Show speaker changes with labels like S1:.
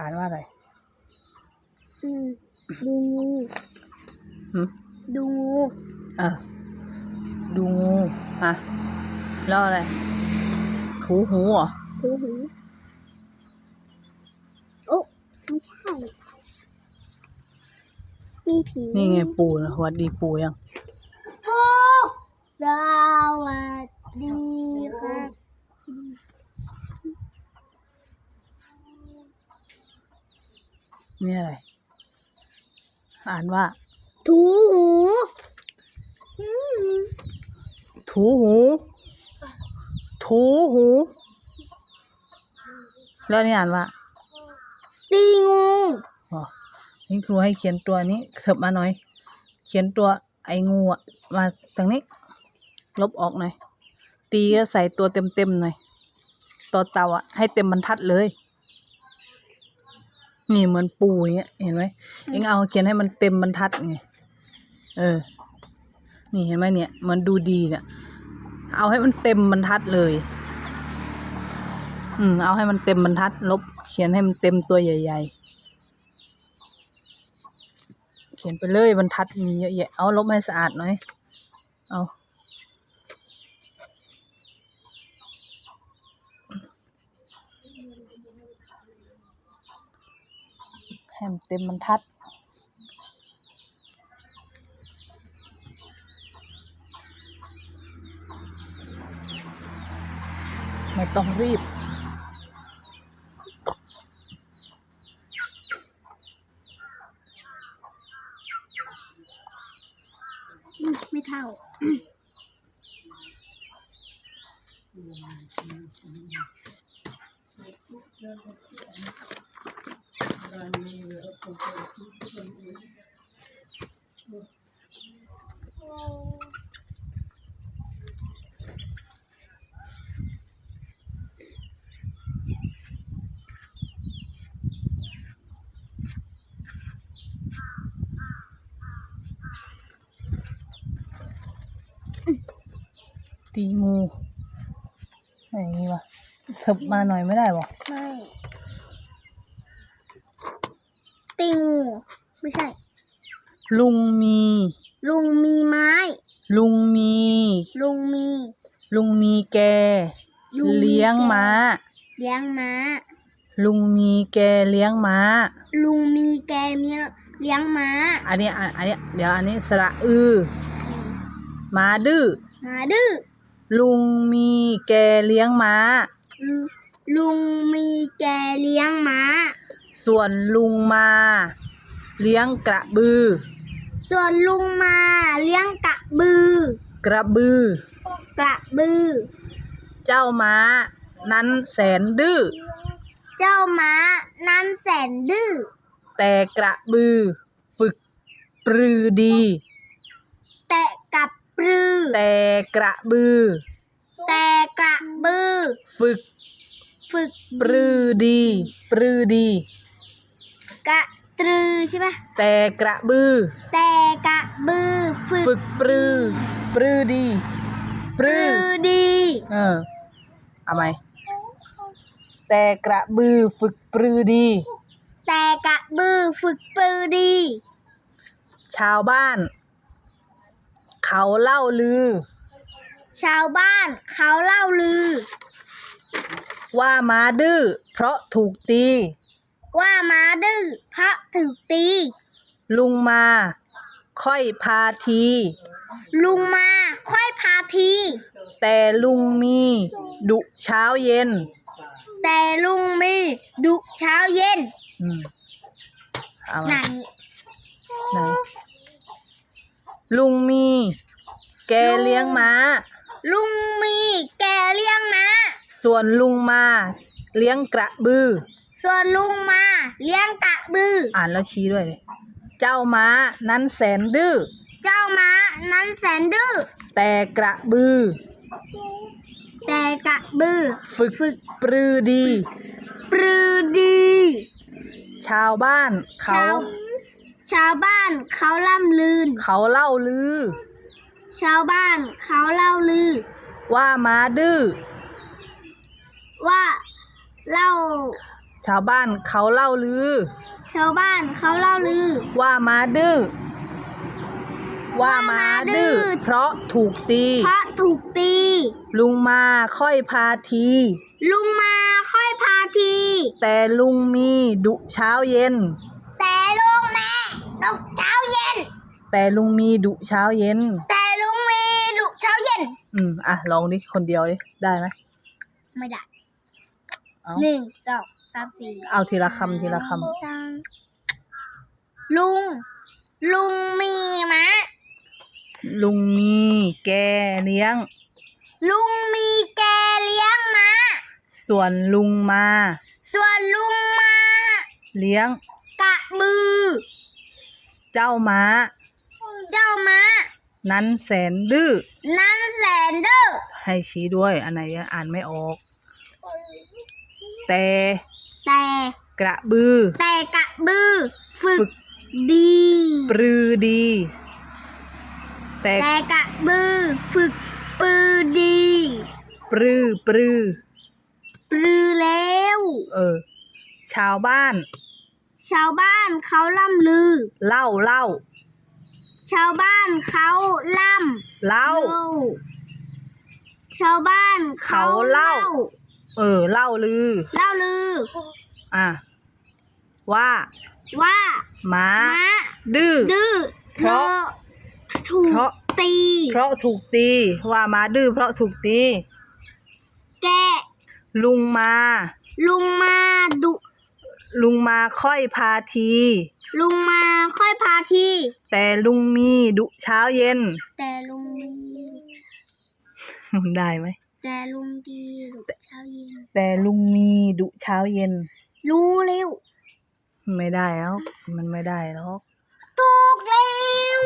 S1: อ่านว่าอะไร
S2: อืมดูงู
S1: หืม
S2: ดูงู
S1: เออดูงูอะแล้วอะไรถูหูเหรอ
S2: หูหูโอ้ไม่ใช่ มีผี
S1: นี่ไงปู่นะสวัสดีปู่ยัง
S2: โอ้สวัสดีครับ
S1: นี่อะไร อ่านว่า
S2: ถูหู
S1: ถูหู ถูหู แล้วนี่อ่านว่า
S2: ตีงู
S1: อ๋อนี่ครูให้เขียนตัวนี้เถิบมาหน่อย เขียนตัวไอ้งูอะมาตรงนี้ ลบออกหน่อย ตีก็ใส่ตัวเต็มๆหน่อยตัวเต่าอะให้เต็มบรรทัดเลย นี่เหมือนปูอย่างเงี้ยเห็นไหมเอ็งเอาเขียนให้มันเต็มบรรทัดไงเออ นี่เห็นไหมเนี่ยมันดูดีเนี่ยเอาให้มันเต็มบรรทัดเลย อืม เอาให้มันเต็มบรรทัด ลบ เขียนให้มันเต็มตัวใหญ่ ๆ เขียนไปเลยบรรทัดมีเยอะแยะ เอาลบให้สะอาดหน่อย เอา ให้มันเต็มบรรทัด ไม่ต้องรีบ
S2: ไม่เท่า
S1: ตีงูอะไรอย่างงี้วะเถิบมาหน่อยไม่ได้บอก
S2: ไม่ ตีงู ไม่ใช่
S1: ลุงมี
S2: ลุงมีไม้
S1: ลุงมี
S2: ลุงมี
S1: ลุงมีแก
S2: ลุงมี
S1: เลี้ยงม้า
S2: เลี้ยงม้า
S1: ลุงมีแกเลี้ยงม้า
S2: ลุงมีแกเมียเลี้ยงม้า
S1: อันนี้อันอันนี้เดี๋ยวอันนี้สระอือม้าดื้อ
S2: หมาดื้อ
S1: ลุงมีแกเลี้ยงม้า
S2: ลุลุงมีแกเลี้ยงม้า
S1: ส่วนลุงมา เลี้ยงกระบือ
S2: ส่วนลุงมาเลี้ยงกระบือ
S1: กระบือ
S2: กระบือ
S1: เจ้าม้า นั้นแสนดื้อ
S2: เจ้าม้านั้นแสนดื้อ
S1: แต่กระบือ ฝึกปรือดี
S2: แต่กับปรือ
S1: แต่กระบือ
S2: แต่กระบือ
S1: ฝึก
S2: ฝึก
S1: ปรือดี ปรือดี
S2: กระตรือใช่ปะ
S1: แต่กระบือ
S2: แต่กระบือฝึก
S1: ฝึกปรือ ปรือดี ป
S2: ป
S1: รือ
S2: รือดี
S1: เออเอาไหมแต่กระบือฝึกปรือดี
S2: แต่กระบือฝึกปรือดี
S1: ชาวบ้าน เขาเล่าลือ
S2: ชาวบ้านเขาเล่าลือ
S1: ว่าม้าดื้อเพราะถูกตี
S2: ว่าม้าดื้อเพราะถูกตี
S1: ลุงมา ค่อยพาที
S2: ลุงมาค่อยพาที
S1: แต่ลุงมี ดุเช้าเย็น
S2: แต่ลุงมีดุเช้าเย็น
S1: อืมเอา
S2: ไหน
S1: มาไหนลุงมี แกเลี้ยงม้า
S2: ลุงมีแกเลี้ยงม้า
S1: ส่วนลุงมาเลี้ยงกระบือ
S2: ส่วนลุงมาเลี้ยงกระบือ
S1: อ่านแล้วชี้ด้วยเลยเจ้าม้านั้นแสนดื้อ
S2: เจ้าม้านั้นแสนดื้อ
S1: แต่กระบือ
S2: แต่กระบือ
S1: ฝึกปรือดี
S2: ปรือดี
S1: ชาวบ้านเขา
S2: ชาวชาวบ้านเขาล่ำลืน
S1: เขาเล่าลือ
S2: ชาวบ้านเขาเล่าลือ
S1: ว่าม้าดื้อ
S2: ว่าเล่า
S1: ชาวบ้านเขาเล่าลือ
S2: ชาวบ้านเขาเล่าลือ
S1: ว่าม้าดื้อว่าม้าดื้อ
S2: ว่าม้าดื้อ
S1: เพราะถูกตี
S2: เพราะถูกตี
S1: ลุงมาค่อยพาที
S2: ลุงมาค่อยพาที
S1: แต่ลุงมีดุเช้าเย็น
S2: แต่ลุงแม่ดุเช้าเย็น
S1: แต่ลุงมีดุเช้าเย็น
S2: แต่ลุงมีดุเช้าเย็น
S1: อืมอะลองดิคนเดียวดิได้ไหม
S2: ไม่ได้
S1: เอา
S2: หนึ่งสองสามสี่
S1: เอาทีละคำทีละค
S2: สามลุง ลุงมีมะำ
S1: ลุงมีแกเลี้ยง
S2: ลุงมีแกเลี้ยงม้า
S1: ส่วนลุงมา
S2: ส่วนลุงมา
S1: เลี้ยง
S2: กระบือ
S1: เจ้าม้า
S2: เจ้าม้า
S1: นั้นแสนดื้อ
S2: นั้นแสนดื้อ
S1: ให้ชี้ด้วย อันไหนอ่านไม่ออก แต่
S2: แต่
S1: กระบือ
S2: แต่กระบือ ฝึ
S1: ฝึ
S2: ก
S1: ก
S2: ดี
S1: ปรือดี แต่
S2: แต่กระบือ ฝึกปือดี
S1: ปรือปรือ
S2: ปรือแล้ว
S1: เออ ชาวบ้าน
S2: ชาวบ้านเขาล่ำลือ
S1: เล่าเล่า
S2: ชาวบ้านเขาล่
S1: เล่าำ
S2: เล่า ชาวบ้านเขา
S1: เขาเล่า เออเล่าลือ
S2: เล่าลือ
S1: อะว่า
S2: ว่า
S1: ม้า
S2: ม้า
S1: ดื้อ
S2: ดื้อ
S1: เพราะ
S2: ธอถูก
S1: เพราะ
S2: ตี
S1: เพราะถูกตี ว่าม้าดื้อเพราะถูกตี
S2: แกะ
S1: ลุงมา
S2: ลุงมาดุ
S1: ลุงมาค่อยพาที
S2: ลุงมาค่อยพาที
S1: แต่ลุงมีดุเช้าเย็น
S2: แต่ลุงดี
S1: มันได้ไหม
S2: แต่ลุงดีดุเช้าเย็น
S1: แต่ลุงมีดุเช้าเย็น
S2: รู้เร็ว
S1: ไม่ได้แล้ว มันไม่ได้หรอกตกแล้ว